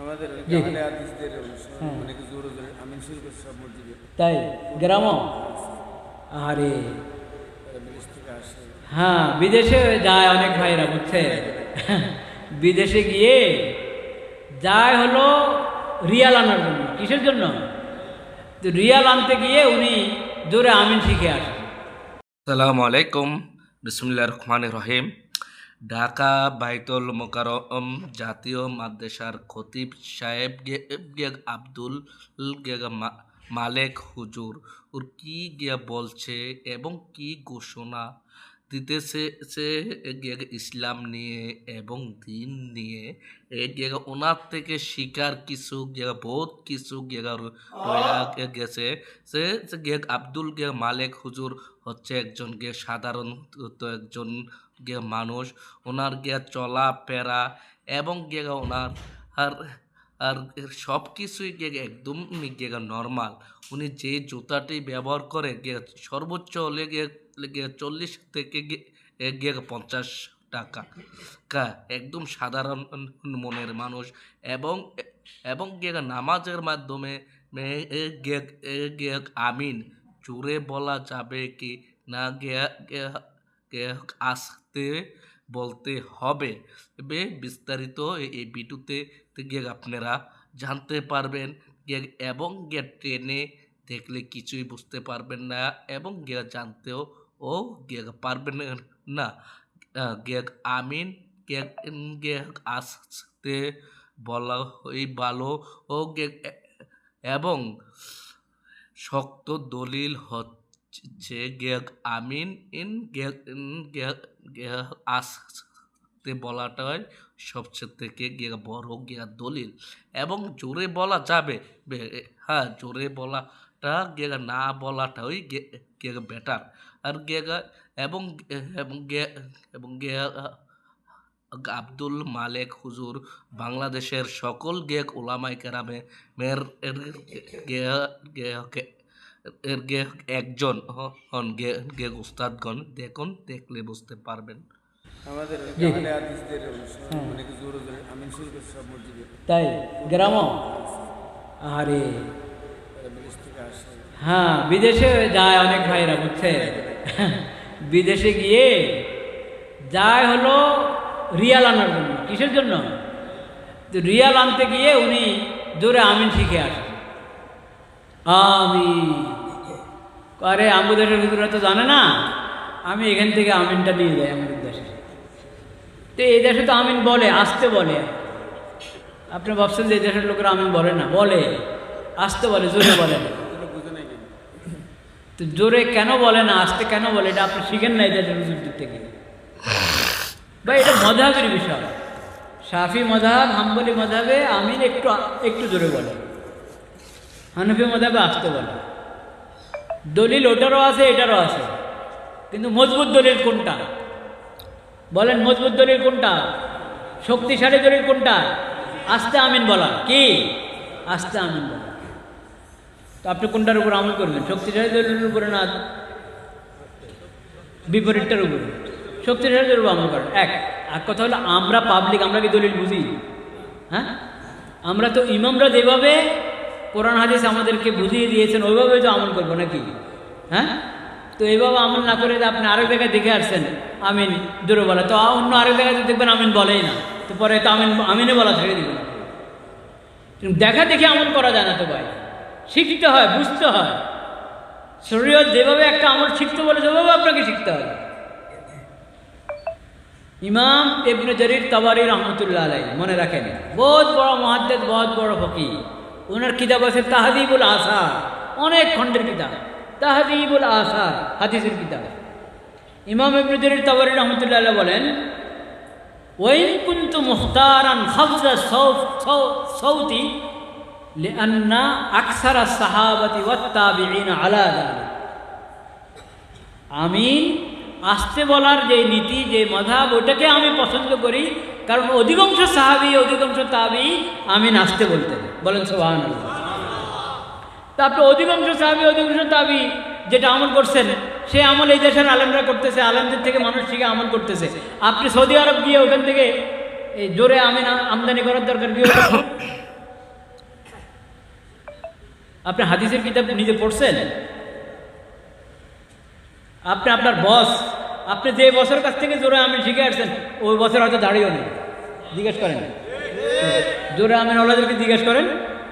আমাদের হ্যাঁ। অনেক জোরে জোরে আমিন সব মসজিদে। তাই গ্রামও আরে। হ্যাঁ বিদেশে যায় অনেক ভাইরা বুঝছে? বিদেশে গিয়ে যায় হলো রিয়াল আনার জন্য। কিসের জন্য? তো রিয়াল আনতে গিয়ে উনি জোরে আমিন শিখে আসেন। সালামু আলাইকুম। বিসমুল্লাহ রহমান রহিম। ঢাকা বাইতুল মোকারম জাতীয় মাদ্রাসার খতিব সাহেব গে- গে- আব্দুল গে- মা- মালেক হুজুর। ওর কি গিয়া বলছে এবং কি ঘোষণা দিতেছে সে ইসলাম নিয়ে এবং দিন নিয়ে? ওনার থেকে শিকার কিছু বহুত কিছু গেছে। সে আব্দুল গিয়ে মালেক হুজুর হচ্ছে একজন গিয়ে সাধারণত একজন গিয়ে মানুষ ওনার গিয়ে চলাফেরা এবং গিয়ে ওনার আর আর সব কিছুই গিয়ে একদম গিয়ে নর্মাল উনি যে জুতাটি ব্যবহার করে গিয়ে সর্বোচ্চ হলে গিয়ে চল্লিশ থেকে গিয়ে পঞ্চাশ টাকা। কা একদম সাধারণ মনের মানুষ এবং এবং গিয়ে নামাজের মাধ্যমে আমিন। জোরে বলা যাবে কি না গিয়ে আসতে বলতে হবে। বে বিস্তারিত এই ভিডিওতে গিয়ে আপনারা জানতে পারবেন এবং গিয়ে ট্রেনে দেখলে কিছুই বুঝতে পারবেন না এবং গিয়ে জানতেও ও গিয়ে পারবেন না। গিয়ে আমিন গিয়ে আসতে বলা ওই ভালো ও এবং শক্ত দলিল হচ্ছে আমিন ইন আসতে বলাটাই সবচেয়ে থেকে গিয়ে বড় গিয়া দলিল। এবং জোরে বলা যাবে হ্যাঁ জোরে বলাটা গিয়ে না বলাটাই গিয়ে বেটার আর গিয়ে এবং এবং গিয়ে এবং গিয়ে আব্দুল মালেক হুজুর বাংলাদেশের সকল গেক ওলামাই কেরামে মের এর গে- একজন হন গে- গে উস্তাদগণ দেখুন দেখলে বুঝতে পারবেন। আমাদের হ্যাঁ। অনেক জোরে জোরে আমিন শুরু করছে সব মসজিদে। তাই গ্রামও? আরে। আসে। হ্যাঁ বিদেশে যায় অনেক ভাইরা বুঝছে? বিদেশে গিয়ে যায় হলো রিয়াল আনার জন্য। কিসের জন্য? রিয়াল আনতে গিয়ে উনি জোরে আমিন শিখে আসেন আমি আরে আমাদের দেশের তো জানে না? আমি এখান থেকে আমিনটা নিয়ে যাই আমাদের দেশে। তো এই দেশে তো আমিন বলে, আসতে বলে। আপনি ভাবছেন যে দেশের লোকেরা আমিন বলে না, বলে। আসতে বলে, জোরে বলে। না তো জোরে কেন বলে না, আসতে কেন বলে, এটা আপনি শিখেন না এই দেশের হুজুরদের থেকে। বা এটা মজাবের বিষয়। সাফি মজাব, হাম্বলি মজাবে, আমিন একটু একটু জোরে বলে। হানফি মজাবে আসতে বলে। দলিল ওটারও আছে, এটারও আছে। কিন্তু মজবুত দলিল কোনটা? বলেন, মজবুত দলিল কোনটা? শক্তিশালী দলিল কোনটা? আস্তে আমিন বলা কি? আস্তে আমিন বলা তো আপনি কোনটার উপর আমল করবেন? শক্তিশালী দলিলের উপরে না বিপরীতটার উপরে? শক্তিশালী দলিল আমল করেন। এক আর কথা হলো, আমরা পাবলিক আমরা কি দলিল বুঝি? হ্যাঁ? আমরা তো ইমামরা যেভাবে কোরআন হাদিস আমাদেরকে বুঝিয়ে দিয়েছেন, ওইভাবে তো আমল করব নাকি? হ্যাঁ? তো এইভাবে আমল না করে আপনি আরেক জায়গায় দেখে আসছেন, আমিন, দূরে বলে। তো অন্য আরেক জায়গায় দেখবেন, আমিন বলেই না। তো পরে তো আমিন আমিনে বলা ছেড়ে দিবেন দেখা দেখে আমল করা যায় না তো ভাই। শিখতে হয়, বুঝতে হয়। শরীর যেভাবে একটা আমল শিখতে বলে, সেভাবে আপনাকে শিখতে হবে ইমাম ইবনে জরির তাবারি রহমতুল্লাহ আলাই মনে রাখেন। বহুত বড় মহাদ্দেদ বহুত বড় ফকি ওনার কিতাব আছে তাহাদিবুল আসার অনেক খণ্ডের কিতাব তাহাদিবুল আসার হাদিসের কিতাব ইমাম ইবনে জরির তাবারি রহমতুল্লাহ আলাই বলেন وإن كنت مختارا خفض الصوت صوت صوتي لأن أكثر الصحابة والتابعين على ذلك আমিন আসতে বলার যে নীতি যে মধাব ওটাকে আমি পছন্দ করি কারণ অধিকাংশ সাহাবি অধিকাংশ তাবি আমিন আসতে বলতেন বলেন সোহান তা আপনি অধিকাংশ সাহাবি, অধিকাংশ তাবি যেটা আমল করছেন, সে আমল এই দেশের আলেমরা করতেছে, আলেমদের থেকে মানুষ শিখে আমল করতেছে। আপনি সৌদি আরব গিয়ে ওখান থেকে এই জোরে আমিন আমদানি করার দরকার কি আপনি হাদিসের কিতাব নিজে পড়ছেন? আপনি আপনার বস, আপনি যে বছর কাছ থেকে জোরে আমিন শিখে আসছেন, ওই বছর হয়তো দাঁড়িয়েও নেই। জিজ্ঞেস করেন। জোরে আমিন ওলাদেরকে জিজ্ঞেস করেন,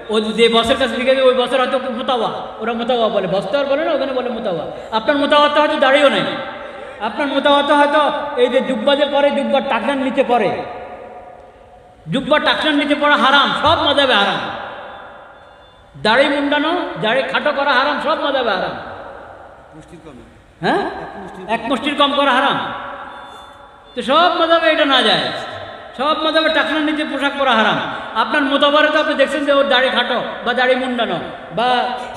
ও যে বছর কাছে শিখেছে ওই বছর হয়তো মোতাওয়া? ওরা মোতাওয়া বলে। বস্তার বলে না, ওখানে বলে মোতাওয়া। আপনার মোতাওয়াতে হয়তো দাঁড়িয়েও নেই। আপনার মোতাওয়াতে হয়তো এই যে জুব্বা যে পরে জুব্বার টাকনার নিচে পড়ে। জুব্বা টাকনার নিচে পড়া হারাম, সব মজাবে হারাম। দাড়ি মুন্ডানো, দাড়ি খাটো করা হারাম, সব মজাবে হারাম। হ্যাঁ? এক মুষ্টির কম করা হারাম। তো সব মজাবে এটা না যায়। সব মজাবে টাকনার নিচে পোশাক পরা হারাম। আপনার মোতাবারে তো আপনি দেখছেন যে ওর দাড়ি খাটো বা দাড়ি মুন্ডানো বা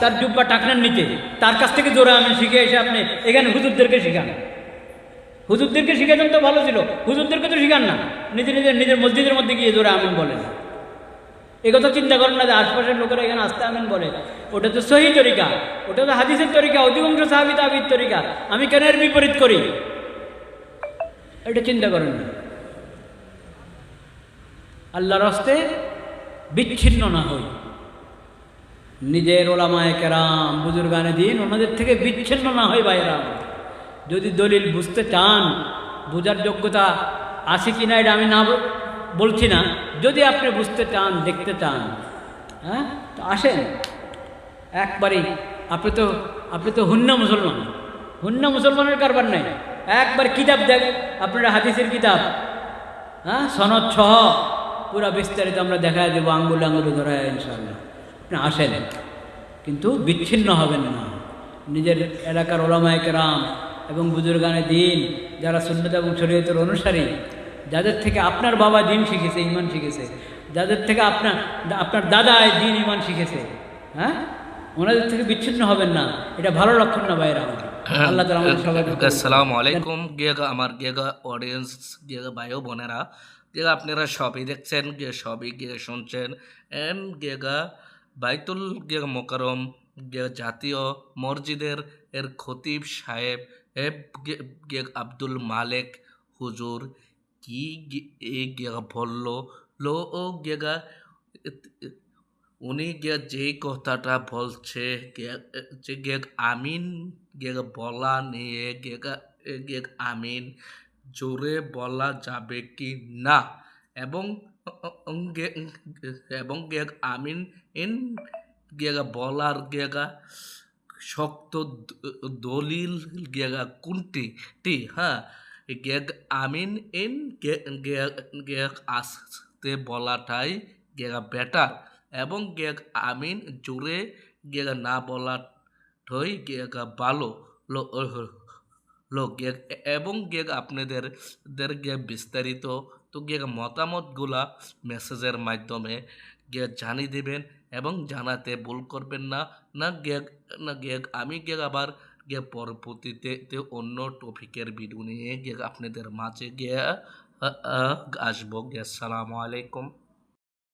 তার জুব্বা টাকনার নিচে। তার কাছ থেকে জোরে আমি শিখে এসে আপনি এখানে হুজুরদেরকে শিখান। হুজুরদেরকে শিখেছেন তো ভালো ছিল, হুজুরদেরকে তো শিখান না। নিজে নিজের নিজের মসজিদের মধ্যে গিয়ে জোরে আমিন বলেন। এ কথা চিন্তা করেন না যে আশপাশের লোকেরা এখানে আসতে আমিন বলে। ওটা তো সহি তরিকা, ওটা তো হাদিসের তরিকা, অধিকাংশ সাহাবি তাবির তরিকা। আমি কেন এর বিপরীত করি? এটা চিন্তা করেন না। আল্লাহর হস্তে বিচ্ছিন্ন না হই। নিজের ওলামায় কেরাম, বুজুর্গানে দিন, ওনাদের থেকে বিচ্ছিন্ন না হয় বাইরা যদি দলিল বুঝতে চান, বোঝার যোগ্যতা আছে কি না এটা আমি না বলছি না। যদি আপনি বুঝতে চান, দেখতে চান হ্যাঁ তো আসেন। একবারই, আপনি তো আপনি তো হুন্না মুসলমান। হুন্না মুসলমানের কারবার নাই। একবার কিতাব দেখ, আপনারা হাদিসের কিতাব হ্যাঁ সনদ ছহ পুরা বিস্তারিত আমরা দেখা দেবো আঙ্গুল আঙ্গুলে ধরা ইনশাল্লাহ আপনি আসেন। কিন্তু বিচ্ছিন্ন হবেন না। নিজের এলাকার ওলামায় কেরাম এবং বুজুর্গানে দিন যারা সুন্নত এবং শরীয়তের অনুসারী যাদের থেকে আপনার বাবা দিন শিখেছে ইমান শিখেছে যাদের থেকে আপনার আপনার দাদা দিন ইমান শিখেছে হ্যাঁ? ওনাদের থেকে বিচ্ছিন্ন হবেন না। এটা ভালো লক্ষণ না বাইরে আমাদের আল্লাহ তালা আমাদের সবাইকে আসসালামু আলাইকুম গিয়েগা আমার গিয়েগা অডিয়েন্স গিয়েগা ভাইও বোনেরা। গিয়েগা আপনারা সবই দেখছেন, গিয়ে সবই গিয়ে শুনছেন। এম গেগা বাইতুল গিয়েগা মোকারম গিয়ে জাতীয় মসজিদের এর খতিব সাহেব, এব গিয়ে আব্দুল মালেক হুজুর কি গি- এ গিয়েগা বলল, লো ও গেগা উনি গিয়ে যে কথাটা বলছে গে- গেগ আমিন গেগ বলা নিয়ে গেগ গেগ আমিন জোরে বলা যাবে কি না? এবং এবং আমিন ইন গেগা বলার গেগা শক্ত দলিল গেগা কোনটি? টি হ্যাঁ। গেগ আমিন ইন গেগ আসতে বলাটাই গেগা বেটার। এবং গেগ আমিন, জোরে গেগা না বলা ঠই গেগা ভালো লো লো গেগ এবং গেগ আপনাদের, দের গে বিস্তারিত, তো গেগ মতামতগুলা মেসেজের মাধ্যমে গে জানিয়ে দেবেন এবং জানাতে ভুল করবেন না। না গেগ না গেগ আমি গেগ আবার গে পরবর্তীতে অন্য টপিকের ভিডিও নিয়ে গে আপনাদের মাঝে গিয়ে আসব। গে আসসালামু আলাইকুম।